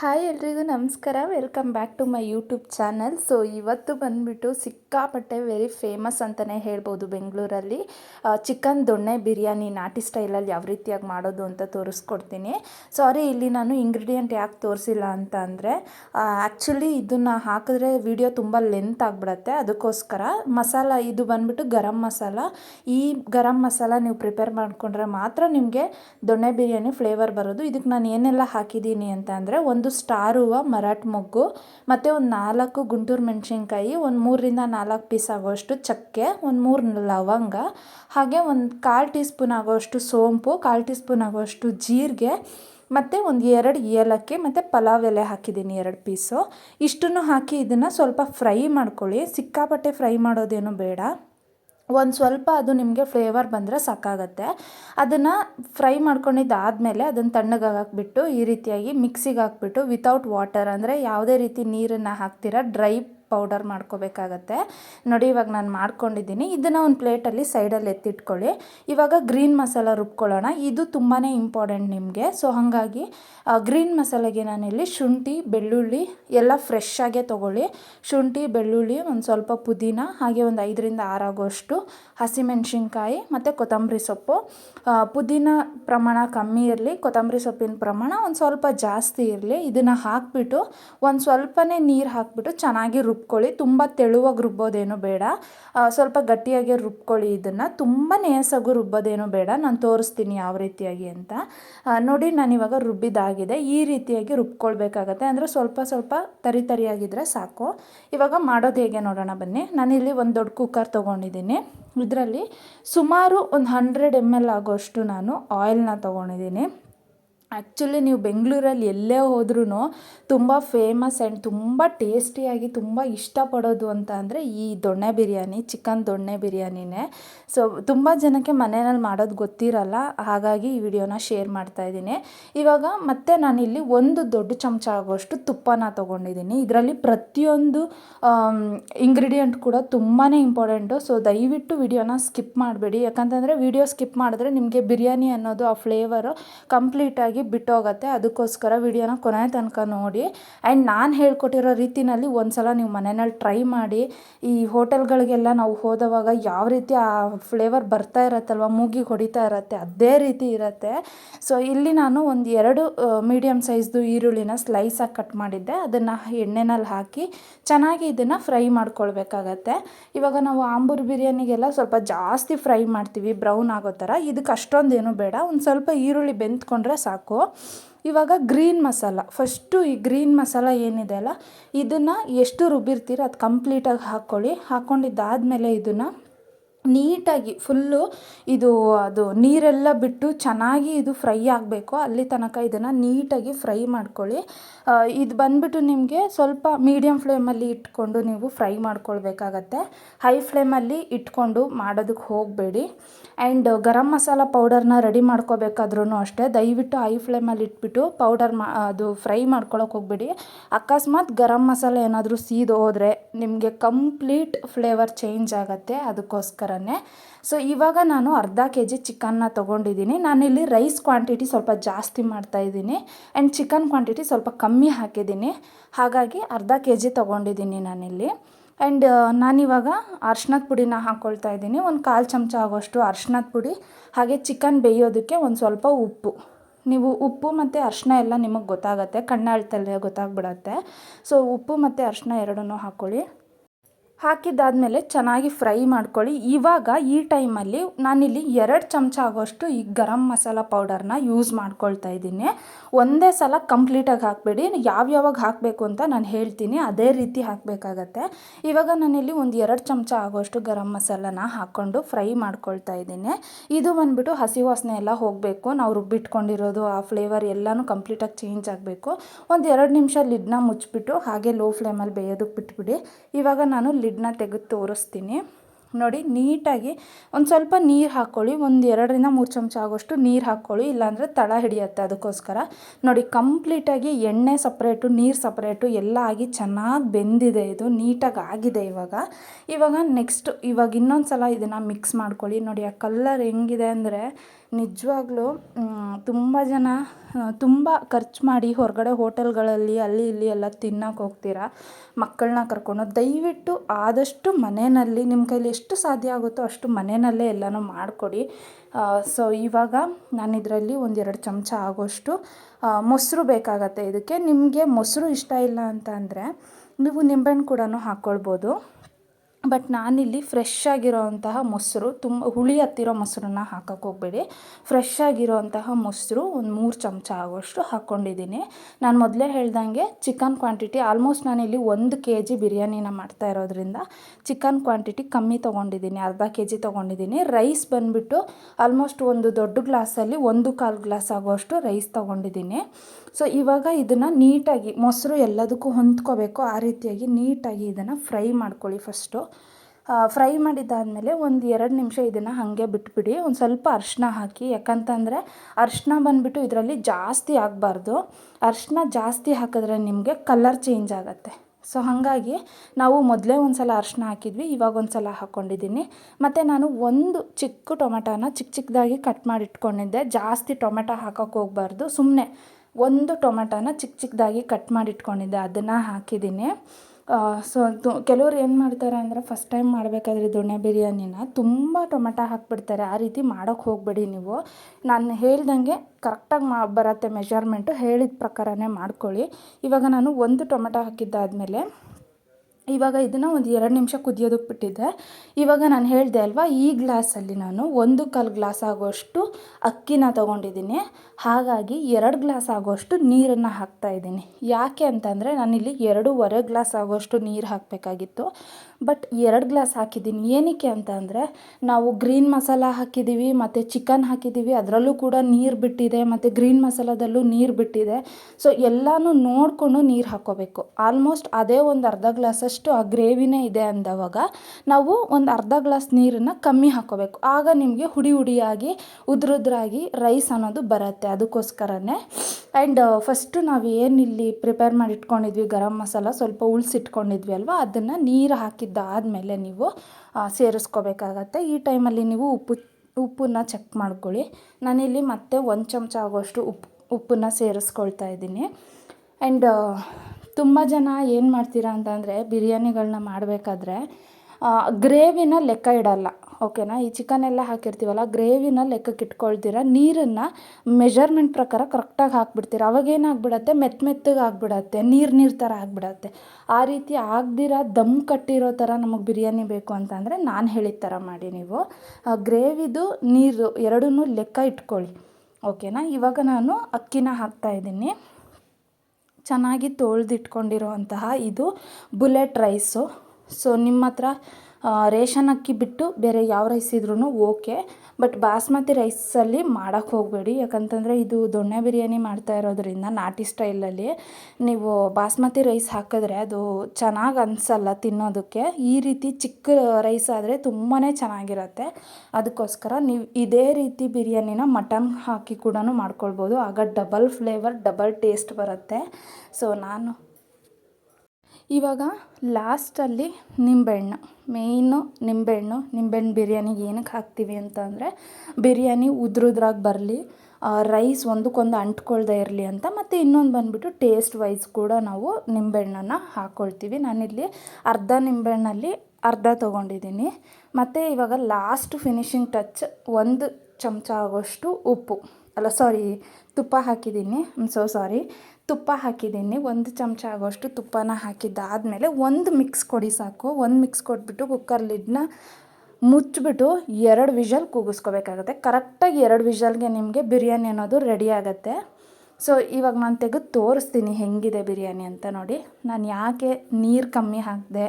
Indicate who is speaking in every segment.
Speaker 1: Hi ಎಲ್ರಿಗೂ ನಮಸ್ಕಾರ. Welcome back to my YouTube channel so ಇವತ್ತು ಬಂದುಬಿಟ್ಟು ಸಿಕ್ಕಾಪಟ್ಟೆ ವೆರಿ ಫೇಮಸ್ ಅಂತಲೇ ಹೇಳ್ಬೋದು ಬೆಂಗಳೂರಲ್ಲಿ. ಚಿಕನ್ ದೊಣ್ಣೆ ಬಿರಿಯಾನಿ ನಾಟಿ ಸ್ಟೈಲಲ್ಲಿ ಯಾವ ರೀತಿಯಾಗಿ ಮಾಡೋದು ಅಂತ ತೋರಿಸ್ಕೊಡ್ತೀನಿ. ಸಾರಿ ಇಲ್ಲಿ ನಾನು ಇಂಗ್ರೀಡಿಯೆಂಟ್ ಯಾಕೆ ತೋರಿಸಿಲ್ಲ ಅಂತ ಅಂದರೆ ಆ್ಯಕ್ಚುಲಿ ಇದನ್ನು ಹಾಕಿದ್ರೆ ವಿಡಿಯೋ ತುಂಬ ಲೆಂತ್ ಆಗಿಬಿಡತ್ತೆ. ಅದಕ್ಕೋಸ್ಕರ ಮಸಾಲ, ಇದು ಬಂದುಬಿಟ್ಟು ಗರಂ ಮಸಾಲ. ಈ ಗರಂ ಮಸಾಲ ನೀವು ಪ್ರಿಪೇರ್ ಮಾಡಿಕೊಂಡ್ರೆ ಮಾತ್ರ ನಿಮಗೆ ದೊಣ್ಣೆ ಬಿರಿಯಾನಿ ಫ್ಲೇವರ್ ಬರೋದು. ಇದಕ್ಕೆ ನಾನು ಏನೆಲ್ಲ ಹಾಕಿದ್ದೀನಿ ಅಂತ ಅಂದರೆ, ಒಂದು ಸ್ಟಾರ್ ಹೂವು, ಮರಾಠ ಮೊಗ್ಗು, ಮತ್ತು ಒಂದು ನಾಲ್ಕು ಗುಂಟೂರು ಮೆಣಸಿನ್ಕಾಯಿ, ಒಂದು ಮೂರರಿಂದ ನಾಲ್ಕು ಪೀಸ್ ಆಗೋಷ್ಟು ಚಕ್ಕೆ, ಒಂದು ಮೂರು ಲವಂಗ, ಹಾಗೆ ಒಂದು ಕಾಲು ಟೀ ಸ್ಪೂನ್ ಆಗೋಷ್ಟು ಸೋಂಪು, ಕಾಲು ಟೀ ಸ್ಪೂನ್ ಆಗೋಷ್ಟು ಜೀರಿಗೆ, ಮತ್ತು ಒಂದು ಎರಡು ಏಲಕ್ಕಿ, ಮತ್ತು ಪಲಾವ್ ಎಲೆ ಹಾಕಿದ್ದೀನಿ ಎರಡು ಪೀಸು. ಇಷ್ಟನ್ನು ಹಾಕಿ ಇದನ್ನು ಸ್ವಲ್ಪ ಫ್ರೈ ಮಾಡ್ಕೊಳ್ಳಿ. ಸಿಕ್ಕಾಪಟ್ಟೆ ಫ್ರೈ ಮಾಡೋದೇನು ಬೇಡ. ಒಂದು ಸ್ವಲ್ಪ ಅದು ನಿಮಗೆ ಫ್ಲೇವರ್ ಬಂದರೆ ಸಾಕಾಗತ್ತೆ. ಅದನ್ನು ಫ್ರೈ ಮಾಡ್ಕೊಂಡಿದ್ದಾದಮೇಲೆ ಅದನ್ನು ತಣ್ಣಗೆ ಹಾಕ್ಬಿಟ್ಟು ಈ ರೀತಿಯಾಗಿ ಮಿಕ್ಸಿಗೆ ಹಾಕ್ಬಿಟ್ಟು ವಿತೌಟ್ ವಾಟರ್ ಅಂದರೆ ಯಾವುದೇ ರೀತಿ ನೀರನ್ನು ಹಾಕ್ತೀರಾ ಡ್ರೈ ಪೌಡರ್ ಮಾಡ್ಕೋಬೇಕಾಗತ್ತೆ. ನೋಡಿ, ಇವಾಗ ನಾನು ಮಾಡ್ಕೊಂಡಿದ್ದೀನಿ. ಇದನ್ನು ಒಂದು ಪ್ಲೇಟಲ್ಲಿ ಸೈಡಲ್ಲಿ ಎತ್ತಿಟ್ಕೊಳ್ಳಿ. ಇವಾಗ ಗ್ರೀನ್ ಮಸಾಲ ರುಬ್ಕೊಳ್ಳೋಣ. ಇದು ತುಂಬಾ ಇಂಪಾರ್ಟೆಂಟ್ ನಿಮಗೆ. ಸೊ, ಹಾಗಾಗಿ ಗ್ರೀನ್ ಮಸಾಲೆಗೆ ನಾನಿಲ್ಲಿ ಶುಂಠಿ, ಬೆಳ್ಳುಳ್ಳಿ ಎಲ್ಲ ಫ್ರೆಶ್ ಆಗೇ ತೊಗೊಳ್ಳಿ. ಶುಂಠಿ, ಬೆಳ್ಳುಳ್ಳಿ ಒಂದು ಸ್ವಲ್ಪ ಪುದೀನ, ಹಾಗೆ ಒಂದು ಐದರಿಂದ ಆರಾಗುವಷ್ಟು ಹಸಿಮೆಣಸಿನ್ಕಾಯಿ ಮತ್ತು ಕೊತ್ತಂಬರಿ ಸೊಪ್ಪು. ಪುದೀನ ಪ್ರಮಾಣ ಕಮ್ಮಿ ಇರಲಿ, ಕೊತ್ತಂಬರಿ ಸೊಪ್ಪಿನ ಪ್ರಮಾಣ ಒಂದು ಸ್ವಲ್ಪ ಜಾಸ್ತಿ ಇರಲಿ. ಇದನ್ನು ಹಾಕಿಬಿಟ್ಟು ಒಂದು ಸ್ವಲ್ಪನೇ ನೀರು ಹಾಕಿಬಿಟ್ಟು ಚೆನ್ನಾಗಿ ರುಬ್ ರುಬ್ಕೊಳ್ಳಿ. ತುಂಬ ತೆಳುವಾಗಿ ರುಬ್ಬೋದೇನು ಬೇಡ. ಸ್ವಲ್ಪ ಗಟ್ಟಿಯಾಗಿ ರುಬ್ಕೊಳ್ಳಿ ಇದನ್ನು. ತುಂಬ ನೇಸಾಗೂ ರುಬ್ಬೋದೇನು ಬೇಡ. ನಾನು ತೋರಿಸ್ತೀನಿ ಯಾವ ರೀತಿಯಾಗಿ ಅಂತ. ನೋಡಿ ನಾನು ಇವಾಗ ರುಬ್ಬಿದಾಗಿದೆ ಈ ರೀತಿಯಾಗಿ ರುಬ್ಕೊಳ್ಬೇಕಾಗತ್ತೆ. ಅಂದರೆ ಸ್ವಲ್ಪ ಸ್ವಲ್ಪ ತರಿ ತರಿಯಾಗಿದ್ದರೆ ಸಾಕು. ಇವಾಗ ಮಾಡೋದು ಹೇಗೆ ನೋಡೋಣ ಬನ್ನಿ. ನಾನಿಲ್ಲಿ ಒಂದು ದೊಡ್ಡ ಕುಕ್ಕರ್ ತೊಗೊಂಡಿದ್ದೀನಿ. ಇದರಲ್ಲಿ ಸುಮಾರು ಒಂದು ಹಂಡ್ರೆಡ್ ಎಂ ಎಲ್ ಆಗೋಷ್ಟು ನಾನು ಆಯಿಲ್ನ ತೊಗೊಂಡಿದ್ದೀನಿ. ಆ್ಯಕ್ಚುಲಿ ನೀವು ಬೆಂಗಳೂರಲ್ಲಿ ಎಲ್ಲೇ ಹೋದ್ರೂ ತುಂಬ ಫೇಮಸ್ ಆ್ಯಂಡ್ ತುಂಬ ಟೇಸ್ಟಿಯಾಗಿ ತುಂಬ ಇಷ್ಟಪಡೋದು ಅಂತ ಅಂದರೆ ಈ ದೊಣ್ಣೆ ಬಿರಿಯಾನಿ, ಚಿಕನ್ ದೊಣ್ಣೆ ಬಿರಿಯಾನಿನೇ. ಸೊ ತುಂಬ ಜನಕ್ಕೆ ಮನೆಯಲ್ಲಿ ಮಾಡೋದು ಗೊತ್ತಿರಲ್ಲ, ಹಾಗಾಗಿ ಈ ವಿಡಿಯೋನ ಶೇರ್ ಮಾಡ್ತಾ ಇದ್ದೀನಿ. ಇವಾಗ ಮತ್ತೆ ನಾನಿಲ್ಲಿ ಒಂದು ದೊಡ್ಡ ಚಮಚ ಆಗೋಷ್ಟು ತುಪ್ಪನ ತೊಗೊಂಡಿದ್ದೀನಿ. ಇದರಲ್ಲಿ ಪ್ರತಿಯೊಂದು ಇಂಗ್ರೀಡಿಯೆಂಟ್ ಕೂಡ ತುಂಬಾ ಇಂಪಾರ್ಟೆಂಟು ಸೊ ದಯವಿಟ್ಟು ವಿಡಿಯೋನ ಸ್ಕಿಪ್ ಮಾಡಬೇಡಿ. ಯಾಕಂತಂದರೆ, ವಿಡಿಯೋ ಸ್ಕಿಪ್ ಮಾಡಿದ್ರೆ ನಿಮಗೆ ಬಿರಿಯಾನಿ ಅನ್ನೋದು ಆ ಫ್ಲೇವರು ಕಂಪ್ಲೀಟಾಗಿ ಬಿಟ್ಟೋಗುತ್ತೆ. ಅದಕ್ಕೋಸ್ಕರ ವಿಡಿಯೋನ ಕೊನೆ ತನಕ ನೋಡಿ. ಆ್ಯಂಡ್ ನಾನು ಹೇಳ್ಕೊಟ್ಟಿರೋ ರೀತಿನಲ್ಲಿ ಒಂದು ಸಲ ನೀವು ಮನೆಯಲ್ಲಿ ಟ್ರೈ ಮಾಡಿ, ಈ ಹೋಟೆಲ್ಗಳಿಗೆಲ್ಲ ನಾವು ಹೋದವಾಗ ಯಾವ ರೀತಿ ಆ ಫ್ಲೇವರ್ ಬರ್ತಾ ಇರತ್ತಲ್ವ, ಮೂಗಿ ಹೊಡಿತಾ ಇರತ್ತೆ, ಅದೇ ರೀತಿ ಇರುತ್ತೆ. ಸೊ ಇಲ್ಲಿ ನಾನು ಒಂದು ಎರಡು ಮೀಡಿಯಮ್ ಸೈಜ್ದು ಈರುಳ್ಳಿನ ಸ್ಲೈಸಾಗಿ ಕಟ್ ಮಾಡಿದ್ದೆ. ಅದನ್ನು ಎಣ್ಣೆನಲ್ಲಿ ಹಾಕಿ ಚೆನ್ನಾಗಿ ಇದನ್ನು ಫ್ರೈ ಮಾಡ್ಕೊಳ್ಬೇಕಾಗತ್ತೆ. ಇವಾಗ ನಾವು ಆಂಬೂರ್ ಬಿರಿಯಾನಿಗೆಲ್ಲ ಸ್ವಲ್ಪ ಜಾಸ್ತಿ ಫ್ರೈ ಮಾಡ್ತೀವಿ ಬ್ರೌನ್ ಆಗೋ ಥರ. ಇದಕ್ಕೆ ಅಷ್ಟೊಂದೇನು ಬೇಡ. ಒಂದು ಸ್ವಲ್ಪ ಈರುಳ್ಳಿ ಬೆಂದ್ಕೊಂಡ್ರೆ ಸಾಕು. ಸಾಕು ಇವಾಗ ಗ್ರೀನ್ ಮಸಾಲ. ಫಸ್ಟು ಈ ಗ್ರೀನ್ ಮಸಾಲ ಏನಿದೆ ಅಲ್ಲ, ಇದನ್ನು ಎಷ್ಟು ರುಬ್ಬಿರ್ತೀರ ಅದು ಕಂಪ್ಲೀಟಾಗಿ ಹಾಕ್ಕೊಳ್ಳಿ ಹಾಕ್ಕೊಂಡಿದ್ದಾದಮೇಲೆ ಇದನ್ನು ನೀಟಾಗಿ ಫುಲ್ಲು ಇದು, ಅದು ನೀರೆಲ್ಲ ಬಿಟ್ಟು ಚೆನ್ನಾಗಿ ಇದು ಫ್ರೈ ಆಗಬೇಕು. ಅಲ್ಲಿ ತನಕ ಇದನ್ನು ನೀಟಾಗಿ ಫ್ರೈ ಮಾಡ್ಕೊಳ್ಳಿ. ಇದು ಬಂದುಬಿಟ್ಟು ನಿಮಗೆ ಸ್ವಲ್ಪ ಮೀಡಿಯಮ್ ಫ್ಲೇಮಲ್ಲಿ ಇಟ್ಕೊಂಡು ನೀವು ಫ್ರೈ ಮಾಡ್ಕೊಳ್ಬೇಕಾಗತ್ತೆ. ಹೈ ಫ್ಲೇಮಲ್ಲಿ ಇಟ್ಕೊಂಡು ಮಾಡೋದಕ್ಕೆ ಹೋಗಬೇಡಿ. ಆ್ಯಂಡ್ ಗರಂ ಮಸಾಲ ಪೌಡರ್ನ ರೆಡಿ ಮಾಡ್ಕೋಬೇಕಾದ್ರೂ ಅಷ್ಟೇ. ದಯವಿಟ್ಟು ಹೈ ಫ್ಲೇಮಲ್ಲಿ ಇಟ್ಬಿಟ್ಟು ಪೌಡರ್ ಮಾ, ಅದು ಫ್ರೈ ಮಾಡ್ಕೊಳಕ್ಕೆ ಹೋಗಬೇಡಿ. ಅಕಸ್ಮಾತ್ ಗರಂ ಮಸಾಲ ಏನಾದರೂ ಸೀದು ಹೋದರೆ ನಿಮಗೆ ಕಂಪ್ಲೀಟ್ ಫ್ಲೇವರ್ ಚೇಂಜ್ ಆಗುತ್ತೆ. ಅದಕ್ಕೋಸ್ಕರ ಸೊ ಇವಾಗ ನಾನು ಅರ್ಧ ಕೆ ಜಿ ಚಿಕನ್ನ ತೊಗೊಂಡಿದ್ದೀನಿ. ನಾನಿಲ್ಲಿ ರೈಸ್ ಕ್ವಾಂಟಿಟಿ ಸ್ವಲ್ಪ ಜಾಸ್ತಿ ಮಾಡ್ತಾಯಿದ್ದೀನಿ ಆ್ಯಂಡ್ ಚಿಕನ್ ಕ್ವಾಂಟಿಟಿ ಸ್ವಲ್ಪ ಕಮ್ಮಿ ಹಾಕಿದ್ದೀನಿ. ಹಾಗಾಗಿ ಅರ್ಧ ಕೆ ಜಿ ತೊಗೊಂಡಿದ್ದೀನಿ ನಾನಿಲ್ಲಿ. ಆ್ಯಂಡ್ ನಾನಿವಾಗ ಅರ್ಶಿನದ ಪುಡಿನ ಹಾಕ್ಕೊಳ್ತಾ ಇದ್ದೀನಿ. ಒಂದು ಕಾಲು ಚಮಚ ಆಗೋಷ್ಟು ಅರ್ಶಿನದ ಪುಡಿ, ಹಾಗೆ ಚಿಕನ್ ಬೇಯೋದಕ್ಕೆ ಒಂದು ಸ್ವಲ್ಪ ಉಪ್ಪು. ನೀವು ಉಪ್ಪು ಮತ್ತು ಅರ್ಶಿನ ಎಲ್ಲ ನಿಮಗೆ ಗೊತ್ತಾಗುತ್ತೆ. ಕಣ್ಣಾಳ್ತಲ್ಲೇ ಗೊತ್ತಾಗ್ಬಿಡತ್ತೆ. ಸೊ ಉಪ್ಪು ಮತ್ತು ಅರ್ಶಿನ ಎರಡನ್ನೂ ಹಾಕ್ಕೊಳ್ಳಿ ಹಾಕಿದ್ದಾದಮೇಲೆ ಚೆನ್ನಾಗಿ ಫ್ರೈ ಮಾಡ್ಕೊಳ್ಳಿ. ಇವಾಗ ಈ ಟೈಮಲ್ಲಿ ನಾನಿಲ್ಲಿ ಎರಡು ಚಮಚ ಆಗೋಷ್ಟು ಈ ಗರಂ ಮಸಾಲ ಪೌಡರ್ನ ಯೂಸ್ ಮಾಡ್ಕೊಳ್ತಾ ಇದ್ದೀನಿ. ಒಂದೇ ಸಲ ಕಂಪ್ಲೀಟಾಗಿ ಹಾಕಬೇಡಿ. ಯಾವ್ಯಾವಾಗ ಹಾಕಬೇಕು ಅಂತ ನಾನು ಹೇಳ್ತೀನಿ. ಅದೇ ರೀತಿ ಹಾಕಬೇಕಾಗತ್ತೆ. ಇವಾಗ ನಾನಿಲ್ಲಿ ಒಂದು ಎರಡು ಚಮಚ ಆಗೋಷ್ಟು ಗರಂ ಮಸಾಲನ ಹಾಕ್ಕೊಂಡು ಫ್ರೈ ಮಾಡ್ಕೊಳ್ತಾ ಇದ್ದೀನಿ. ಇದು ಬಂದುಬಿಟ್ಟು ಹಸಿ ವಾಸನೆ ಎಲ್ಲ ಹೋಗಬೇಕು. ನಾವು ರುಬ್ಬಿಟ್ಕೊಂಡಿರೋದು, ಆ ಫ್ಲೇವರ್ ಎಲ್ಲನೂ ಕಂಪ್ಲೀಟಾಗಿ ಚೇಂಜ್ ಆಗಬೇಕು. ಒಂದು ಎರಡು ನಿಮಿಷ ಲಿಡ್ನ ಮುಚ್ಚಿಬಿಟ್ಟು ಹಾಗೆ ಲೋ ಫ್ಲೇಮಲ್ಲಿ ಬೇಯೋದಕ್ಕೆ ಬಿಟ್ಬಿಡಿ. ಇವಾಗ ನಾನು ಲಿಡ್ನ ತೆಗೆದು ತೋರಿಸ್ತೀನಿ. ನೋಡಿ, ನೀಟಾಗಿ ಒಂದು ಸ್ವಲ್ಪ ನೀರು ಹಾಕ್ಕೊಳ್ಳಿ ಒಂದು ಎರಡರಿಂದ ಮೂರು ಚಮಚ ಆಗೋಷ್ಟು ನೀರು ಹಾಕ್ಕೊಳ್ಳಿ ಇಲ್ಲಾಂದರೆ ತಳ ಹಿಡಿಯುತ್ತೆ ಅದಕ್ಕೋಸ್ಕರ. ನೋಡಿ, ಕಂಪ್ಲೀಟಾಗಿ ಎಣ್ಣೆ ಸಪ್ರೇಟು, ನೀರು ಸಪ್ರೇಟು ಎಲ್ಲ ಆಗಿ ಚೆನ್ನಾಗಿ ಬೆಂದಿದೆ ಇದು. ನೀಟಾಗಿ ಆಗಿದೆ ಇವಾಗ. ಇವಾಗ ನೆಕ್ಸ್ಟ್ ಇವಾಗ ಇನ್ನೊಂದು ಸಲ ಇದನ್ನು ಮಿಕ್ಸ್ ಮಾಡ್ಕೊಳ್ಳಿ. ನೋಡಿ, ಆ ಕಲ್ಲರ್ ಹೆಂಗಿದೆ ಅಂದರೆ ನಿಜವಾಗ್ಲೂ ತುಂಬ ಜನ ತುಂಬ ಖರ್ಚು ಮಾಡಿ ಹೊರಗಡೆ ಹೋಟೆಲ್ಗಳಲ್ಲಿ, ಅಲ್ಲಿ ಇಲ್ಲಿ ಎಲ್ಲ ತಿನ್ನೋಕೆ ಹೋಗ್ತೀರಾ? ಮಕ್ಕಳನ್ನ ಕರ್ಕೊಂಡು ದಯವಿಟ್ಟು ಆದಷ್ಟು ಮನೆಯಲ್ಲಿ ನಿಮ್ಮ ಕೈಲಿ ಎಷ್ಟು ಸಾಧ್ಯ ಆಗುತ್ತೋ ಅಷ್ಟು ಮನೆಯಲ್ಲೇ ಎಲ್ಲನೂ ಮಾಡಿಕೊಡಿ. ಸೊ, ಇವಾಗ ನಾನು ಇದರಲ್ಲಿ ಒಂದೆರಡು ಚಮಚ ಆಗೋಷ್ಟು ಮೊಸರು ಬೇಕಾಗತ್ತೆ. ಇದಕ್ಕೆ ನಿಮಗೆ ಮೊಸರು ಇಷ್ಟ ಇಲ್ಲ ಅಂತ ಅಂದರೆ, ನೀವು ನಿಂಬೆಹಣ್ಣು ಕೂಡ ಹಾಕ್ಕೊಳ್ಬೋದು ಬಟ್ ನಾನಿಲ್ಲಿ ಫ್ರೆಶ್ ಆಗಿರೋವಂತಹ ಮೊಸರು, ತುಂಬ ಹುಳಿ ಹತ್ತಿರೋ ಮೊಸರನ್ನ ಹಾಕಕ್ಕೆ ಹೋಗಬೇಡಿ. ಫ್ರೆಶ್ ಆಗಿರೋವಂತಹ ಮೊಸರು ಒಂದು ಮೂರು ಚಮಚ ಆಗೋಷ್ಟು ಹಾಕ್ಕೊಂಡಿದ್ದೀನಿ. ನಾನು ಮೊದಲೇ ಹೇಳ್ದಂಗೆ ಚಿಕನ್ ಕ್ವಾಂಟಿಟಿ ಆಲ್ಮೋಸ್ಟ್ ನಾನಿಲ್ಲಿ ಒಂದು ಕೆ ಜಿ ಬಿರಿಯಾನಿನ ಮಾಡ್ತಾ ಇರೋದ್ರಿಂದ ಚಿಕನ್ ಕ್ವಾಂಟಿಟಿ ಕಮ್ಮಿ ತೊಗೊಂಡಿದ್ದೀನಿ, ಅರ್ಧ ಕೆ ಜಿ ತೊಗೊಂಡಿದ್ದೀನಿ. ರೈಸ್ ಬಂದುಬಿಟ್ಟು ಆಲ್ಮೋಸ್ಟ್ ಒಂದು ದೊಡ್ಡ ಗ್ಲಾಸಲ್ಲಿ ಒಂದು ಕಾಲು ಗ್ಲಾಸ್ ಆಗುವಷ್ಟು ರೈಸ್ ತೊಗೊಂಡಿದ್ದೀನಿ. ಸೊ, ಇವಾಗ ಇದನ್ನು ನೀಟಾಗಿ ಮೊಸರು ಎಲ್ಲದಕ್ಕೂ ಹೊಂದ್ಕೋಬೇಕು, ಆ ರೀತಿಯಾಗಿ ನೀಟಾಗಿ ಇದನ್ನು ಫ್ರೈ ಮಾಡ್ಕೊಳ್ಳಿ ಫಸ್ಟು. ಫ್ರೈ ಮಾಡಿದ್ದಾದಮೇಲೆ ಒಂದು ಎರಡು ನಿಮಿಷ ಇದನ್ನು ಹಾಗೆ ಬಿಟ್ಬಿಡಿ. ಒಂದು ಸ್ವಲ್ಪ ಅರಿಶಿನ ಹಾಕಿ, ಯಾಕಂತಂದರೆ ಅರಿಶಿನ ಬಂದುಬಿಟ್ಟು ಇದರಲ್ಲಿ ಜಾಸ್ತಿ ಆಗಬಾರ್ದು. ಅರಿಶಿನ ಜಾಸ್ತಿ ಹಾಕಿದ್ರೆ ನಿಮಗೆ ಕಲರ್ ಚೇಂಜ್ ಆಗುತ್ತೆ. ಸೊ ಹಾಗಾಗಿ ನಾವು ಮೊದಲೇ ಒಂದು ಸಲ ಅರಿಶಿನ ಹಾಕಿದ್ವಿ, ಇವಾಗ ಒಂದು ಸಲ ಹಾಕ್ಕೊಂಡಿದ್ದೀನಿ ಮತ್ತು ನಾನು ಒಂದು ಚಿಕ್ಕ ಟೊಮೆಟೊನ ಚಿಕ್ಕ ಚಿಕ್ಕದಾಗಿ ಕಟ್ ಮಾಡಿ ಇಟ್ಕೊಂಡಿದ್ದೆ ಜಾಸ್ತಿ ಟೊಮೆಟೊ ಹಾಕೋಕ್ಕೆ ಹೋಗ್ಬಾರ್ದು. ಸುಮ್ಮನೆ ಒಂದು ಟೊಮೆಟೊನ ಚಿಕ್ಕ ಚಿಕ್ಕದಾಗಿ ಕಟ್ ಮಾಡಿ ಇಟ್ಕೊಂಡಿದ್ದೆ ಅದನ್ನು ಹಾಕಿದ್ದೀನಿ. ಸೊ ತು ಕೆಲವ್ರು ಏನು ಮಾಡ್ತಾರೆ ಅಂದರೆ ಫಸ್ಟ್ ಟೈಮ್ ಮಾಡಬೇಕಾದ್ರೆ ದೊಣ್ಣೆ ಬಿರಿಯಾನಿನ ತುಂಬ ಟೊಮೆಟೊ ಹಾಕ್ಬಿಡ್ತಾರೆ. ಆ ರೀತಿ ಮಾಡೋಕ್ಕೆ ಹೋಗಬೇಡಿ ನೀವು. ನಾನು ಹೇಳ್ದಂಗೆ ಕರೆಕ್ಟಾಗಿ ಮಾ, ಬರತ್ತೆ ಮೆಷರ್ಮೆಂಟು ಹೇಳಿದ ಪ್ರಕಾರನೇ ಮಾಡ್ಕೊಳ್ಳಿ. ಇವಾಗ ನಾನು ಒಂದು ಟೊಮೆಟೊ ಹಾಕಿದ್ದಾದಮೇಲೆ ಇವಾಗ ಇದನ್ನು ಒಂದು ಎರಡು ನಿಮಿಷ ಕುದಿಯೋದಕ್ಕೆ ಬಿಟ್ಟಿದ್ದೆ. ಇವಾಗ ನಾನು ಹೇಳಿದೆ ಅಲ್ವಾ, ಈ ಗ್ಲಾಸಲ್ಲಿ ನಾನು ಒಂದು ಕಾಲು ಗ್ಲಾಸ್ ಆಗೋಷ್ಟು ಅಕ್ಕಿನ ತೊಗೊಂಡಿದ್ದೀನಿ. ಹಾಗಾಗಿ ಎರಡು ಗ್ಲಾಸ್ ಆಗೋಷ್ಟು ನೀರನ್ನು ಹಾಕ್ತಾಯಿದ್ದೀನಿ ಯಾಕೆ ಅಂತಂದರೆ ನಾನಿಲ್ಲಿ ಎರಡೂವರೆ ಗ್ಲಾಸ್ ಆಗೋಷ್ಟು ನೀರು ಹಾಕಬೇಕಾಗಿತ್ತು. ಬಟ್ ಎರಡು ಗ್ಲಾಸ್ ಹಾಕಿದ್ದೀನಿ. ಏನಕ್ಕೆ ಅಂತ ಅಂದರೆ, ನಾವು ಗ್ರೀನ್ ಮಸಾಲ ಹಾಕಿದ್ದೀವಿ, ಮತ್ತು ಚಿಕನ್ ಹಾಕಿದ್ದೀವಿ, ಅದರಲ್ಲೂ ಕೂಡ ನೀರು ಬಿಟ್ಟಿದೆ, ಮತ್ತು ಗ್ರೀನ್ ಮಸಾಲದಲ್ಲೂ ನೀರು ಬಿಟ್ಟಿದೆ. ಸೊ ಎಲ್ಲನೂ ನೋಡಿಕೊಂಡು ನೀರು ಹಾಕ್ಕೋಬೇಕು ಆಲ್ಮೋಸ್ಟ್ ಅದೇ ಒಂದು ಅರ್ಧ ಗ್ಲಾಸಷ್ಟು ಆ ಗ್ರೇವಿನೇ ಇದೆ ಅಂದವಾಗ, ನಾವು ಒಂದು ಅರ್ಧ ಗ್ಲಾಸ್ ನೀರನ್ನು ಕಮ್ಮಿ ಹಾಕ್ಕೋಬೇಕು ಆಗ ನಿಮಗೆ ಹುಡಿ ಹುಡಿಯಾಗಿ, ಉದ್ರುದ್ರಾಗಿ ರೈಸ್ ಅನ್ನೋದು ಬರುತ್ತೆ ಅದಕ್ಕೋಸ್ಕರನೇ. ಆ್ಯಂಡ್ ಫಸ್ಟು ನಾವು ಏನಿಲ್ಲಿ ಪ್ರಿಪೇರ್ ಮಾಡಿ ಇಟ್ಕೊಂಡಿದ್ವಿ ಗರಂ ಮಸಾಲ ಸ್ವಲ್ಪ ಉಳಿಸಿಟ್ಕೊಂಡಿದ್ವಿ ಅಲ್ವಾ, ಅದನ್ನು ನೀರು ಹಾಕಿದ್ದಾದಮೇಲೆ ನೀವು ಸೇರಿಸ್ಕೋಬೇಕಾಗತ್ತೆ. ಈ ಟೈಮಲ್ಲಿ ನೀವು ಉಪ್ಪು, ಉಪ್ಪನ್ನ ಚೆಕ್ ಮಾಡ್ಕೊಳ್ಳಿ. ನಾನಿಲ್ಲಿ ಮತ್ತೆ ಒಂದು ಚಮಚ ಆಗೋಷ್ಟು ಉಪ್ಪು ಉಪ್ಪನ್ನ ಸೇರಿಸ್ಕೊಳ್ತಾ ಇದ್ದೀನಿ. ಆ್ಯಂಡ್ ತುಂಬ ಜನ ಏನು ಮಾಡ್ತೀರಾ ಅಂತಂದರೆ ಬಿರಿಯಾನಿಗಳನ್ನ ಮಾಡಬೇಕಾದ್ರೆ ಗ್ರೇವಿನ ಲೆಕ್ಕ ಇಡಲ್ಲ. ಓಕೆನಾ? ಈ ಚಿಕನ್ ಎಲ್ಲ ಹಾಕಿರ್ತೀವಲ್ಲ ಗ್ರೇವಿನ ಲೆಕ್ಕಕ್ಕೆ ಇಟ್ಕೊಳ್ತೀರಾ? ನೀರನ್ನು ಮೆಜರ್ಮೆಂಟ್ ಪ್ರಕಾರ ಕರೆಕ್ಟಾಗಿ ಹಾಕ್ಬಿಡ್ತೀರ? ಅವಾಗೇನಾಗ್ಬಿಡತ್ತೆ ಮೆತ್ತ ಮೆತ್ತಗೆ ಆಗ್ಬಿಡತ್ತೆ. ನೀರು ನೀರು ಥರ ಆಗ್ಬಿಡತ್ತೆ. ಆ ರೀತಿ ಆಗದಿರ ದಮ್ ಕಟ್ಟಿರೋ ಥರ ನಮಗೆ ಬಿರಿಯಾನಿ ಬೇಕು ಅಂತಂದರೆ ನಾನು ಹೇಳಿದ ಥರ ಮಾಡಿ ನೀವು. ಗ್ರೇವಿದು ನೀರು ಎರಡೂ ಲೆಕ್ಕ ಇಟ್ಕೊಳ್ಳಿ. ಓಕೆನಾ? ಇವಾಗ ನಾನು ಅಕ್ಕಿನ ಹಾಕ್ತಾಯಿದ್ದೀನಿ ಚೆನ್ನಾಗಿ ತೊಳೆದಿಟ್ಕೊಂಡಿರುವಂತಹ ಇದು ಬುಲೆಟ್ ರೈಸು. ಸೊ ನಿಮ್ಮ ಹತ್ರ ರೇಷನ್ ಅಕ್ಕಿ ಬಿಟ್ಟು ಬೇರೆ ಯಾವ ರೈಸ್ ಇದ್ರೂ ಓಕೆ ಬಟ್ ಬಾಸ್ಮತಿ ರೈಸಲ್ಲಿ ಮಾಡೋಕ್ಕೆ ಹೋಗಬೇಡಿ. ಯಾಕಂತಂದರೆ ಇದು ದೊಣ್ಣೆ ಬಿರಿಯಾನಿ ಮಾಡ್ತಾ ಇರೋದ್ರಿಂದ ನಾಟಿ ಸ್ಟೈಲಲ್ಲಿ ನೀವು ಬಾಸ್ಮತಿ ರೈಸ್ ಹಾಕಿದ್ರೆ ಅದು ಚೆನ್ನಾಗಿ ಅನಿಸಲ್ಲ ತಿನ್ನೋದಕ್ಕೆ. ಈ ರೀತಿ ಚಿಕ್ಕ ರೈಸ್ ಆದರೆ ತುಂಬಾ ಚೆನ್ನಾಗಿರತ್ತೆ. ಅದಕ್ಕೋಸ್ಕರ ನೀವು ಇದೇ ರೀತಿ ಬಿರಿಯಾನಿನ ಮಟನ್ ಹಾಕಿ ಕೂಡ ಮಾಡ್ಕೊಳ್ಬೋದು. ಆಗ ಡಬಲ್ ಫ್ಲೇವರ್ ಡಬಲ್ ಟೇಸ್ಟ್ ಬರುತ್ತೆ. ಸೊ ನಾನು ಇವಾಗ ಲಾಸ್ಟಲ್ಲಿ ನಿಂಬೆಹಣ್ಣು ಮೇಯ್ನು ನಿಂಬೆಹಣ್ಣು ನಿಂಬೆಹಣ್ಣು ಬಿರಿಯಾನಿಗೆ ಏನಕ್ಕೆ ಹಾಕ್ತೀವಿ ಅಂತ ಅಂದರೆ ಬಿರಿಯಾನಿ ಉದ್ರುದ್ರಾಗಿ ಬರಲಿ ರೈಸ್ ಒಂದಕ್ಕೊಂದು ಅಂಟ್ಕೊಳ್ದೆ ಇರಲಿ ಅಂತ, ಮತ್ತು ಇನ್ನೊಂದು ಬಂದುಬಿಟ್ಟು ಟೇಸ್ಟ್ ವೈಸ್ ಕೂಡ ನಾವು ನಿಂಬೆಹಣ್ಣನ್ನು ಹಾಕ್ಕೊಳ್ತೀವಿ ನಾನಿಲ್ಲಿ ಅರ್ಧ ನಿಂಬೆಹಣ್ಣಲ್ಲಿ ಅರ್ಧ ತೊಗೊಂಡಿದ್ದೀನಿ. ಮತ್ತು ಇವಾಗ ಲಾಸ್ಟ್ ಫಿನಿಶಿಂಗ್ ಟಚ್ ಒಂದು ಚಮಚ ಆಗೋಷ್ಟು ಉಪ್ಪು. ಅಲ್ಲ ಸಾರಿ ತುಪ್ಪ ಹಾಕಿದ್ದೀನಿ. ಸೊ ಸಾರಿ ತುಪ್ಪ ಹಾಕಿದ್ದೀನಿ. ಒಂದು ಚಮಚ ಆಗೋಷ್ಟು ತುಪ್ಪನ ಹಾಕಿದ್ದಾದಮೇಲೆ ಒಂದು ಮಿಕ್ಸ್ ಕೊಡಿ ಸಾಕು. ಒಂದು ಮಿಕ್ಸ್ ಕೊಟ್ಬಿಟ್ಟು ಕುಕ್ಕರ್ ಲಿಡ್ನ ಮುಚ್ಚಿಬಿಟ್ಟು ಎರಡು ವಿಷಲ್ ಕೂಗಿಸ್ಕೋಬೇಕಾಗತ್ತೆ. ಕರೆಕ್ಟಾಗಿ ಎರಡು ವಿಷಲ್ಗೆ ನಿಮಗೆ ಬಿರಿಯಾನಿ ಅನ್ನೋದು ರೆಡಿ ಆಗುತ್ತೆ. ಸೊ ಇವಾಗ ನಾನು ತೆಗೆದು ತೋರಿಸ್ತೀನಿ ಹೆಂಗಿದೆ ಬಿರಿಯಾನಿ ಅಂತ ನೋಡಿ. ನಾನು ಯಾಕೆ ನೀರು ಕಮ್ಮಿ ಹಾಕಿದೆ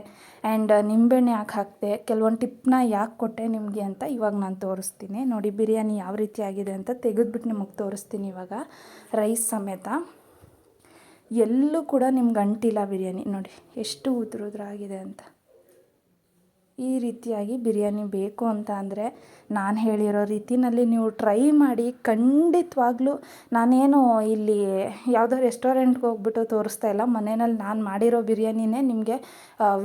Speaker 1: ಆ್ಯಂಡ್ ನಿಂಬೆಹಣ್ಣು ಯಾಕೆ ಹಾಕಿದೆ, ಕೆಲವೊಂದು ಟಿಪ್ನ ಯಾಕೆ ಕೊಟ್ಟೆ ನಿಮಗೆ ಅಂತ ಇವಾಗ ನಾನು ತೋರಿಸ್ತೀನಿ. ನೋಡಿ ಬಿರಿಯಾನಿ ಯಾವ ರೀತಿ ಆಗಿದೆ ಅಂತ ತೆಗೆದುಬಿಟ್ಟು ನಿಮಗೆ ತೋರಿಸ್ತೀನಿ ಇವಾಗ. ರೈಸ್ ಸಮೇತ. ಎಲ್ಲೂ ಕೂಡ ನಿಮ್ಗೆ ಅಂಟಿಲ್ಲ ಬಿರಿಯಾನಿ. ನೋಡಿ, ಎಷ್ಟು ಉದುರುದ್ರಾಗಿದೆ ಅಂತ. ಈ ರೀತಿಯಾಗಿ ಬಿರಿಯಾನಿ ಬೇಕು ಅಂತ ಅಂದರೆ ನಾನು ಹೇಳಿರೋ ರೀತಿಯಲ್ಲಿ ನೀವು ಟ್ರೈ ಮಾಡಿ ಖಂಡಿತವಾಗ್ಲೂ ನಾನೇನು ಇಲ್ಲಿ ಯಾವುದೋ ರೆಸ್ಟೋರೆಂಟ್ಗೆ ಹೋಗ್ಬಿಟ್ಟು ತೋರಿಸ್ತಾ ಇಲ್ಲ. ಮನೆಯಲ್ಲಿ ನಾನು ಮಾಡಿರೋ ಬಿರಿಯಾನಿನೇ ನಿಮಗೆ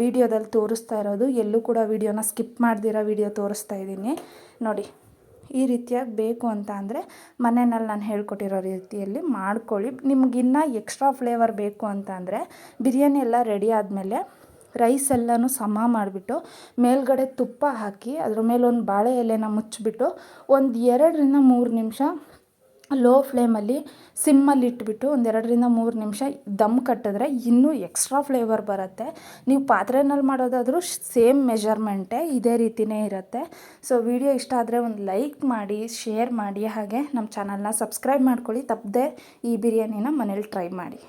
Speaker 1: ವೀಡಿಯೋದಲ್ಲಿ ತೋರಿಸ್ತಾ ಇರೋದು. ಎಲ್ಲೂ ಕೂಡ ವೀಡಿಯೋನ ಸ್ಕಿಪ್ ಮಾಡ್ದಿರೋ ವೀಡಿಯೋ ತೋರಿಸ್ತಾ ಇದ್ದೀನಿ. ನೋಡಿ, ಈ ರೀತಿಯಾಗಿ ಬೇಕು ಅಂತ ಅಂದರೆ ಮನೆಯಲ್ಲಿ ನಾನು ಹೇಳ್ಕೊಟ್ಟಿರೋ ರೀತಿಯಲ್ಲಿ ಮಾಡ್ಕೊಳ್ಳಿ. ನಿಮಗಿನ್ನೂ ಎಕ್ಸ್ಟ್ರಾ ಫ್ಲೇವರ್ ಬೇಕು ಅಂತ ಅಂದರೆ ಬಿರಿಯಾನಿ ಎಲ್ಲ ರೆಡಿ ಆದಮೇಲೆ ರೈಸ್ ಎಲ್ಲನೂ ಸಮ ಮಾಡಿಬಿಟ್ಟು ಮೇಲ್ಗಡೆ ತುಪ್ಪ ಹಾಕಿ ಅದ್ರ ಮೇಲೆ ಒಂದು ಬಾಳೆ ಎಲೆನ ಮುಚ್ಚಿಬಿಟ್ಟು ಒಂದು ಎರಡರಿಂದ ಮೂರು ನಿಮಿಷ ಲೋ ಫ್ಲೇಮಲ್ಲಿ ಸಿಮ್ಮಲ್ಲಿ ಇಟ್ಬಿಟ್ಟು ಒಂದು ಎರಡರಿಂದ ಮೂರು ನಿಮಿಷ ದಮ್ ಕಟ್ಟಿದ್ರೆ ಇನ್ನೂ ಎಕ್ಸ್ಟ್ರಾ ಫ್ಲೇವರ್ ಬರುತ್ತೆ. ನೀವು ಪಾತ್ರೆನಲ್ಲಿ ಮಾಡೋದಾದರೂ ಸೇಮ್ ಮೆಜರ್ಮೆಂಟೇ ಇದೇ ರೀತಿಯೇ ಇರುತ್ತೆ. ಸೊ ವಿಡಿಯೋ ಇಷ್ಟ ಆದರೆ ಒಂದು ಲೈಕ್ ಮಾಡಿ ಶೇರ್ ಮಾಡಿ, ಹಾಗೆ ನಮ್ಮ ಚಾನಲ್ನ ಸಬ್ಸ್ಕ್ರೈಬ್ ಮಾಡ್ಕೊಳ್ಳಿ. ತಪ್ಪದೆ ಈ ಬಿರಿಯಾನಿನ ಮನೇಲಿ ಟ್ರೈ ಮಾಡಿ.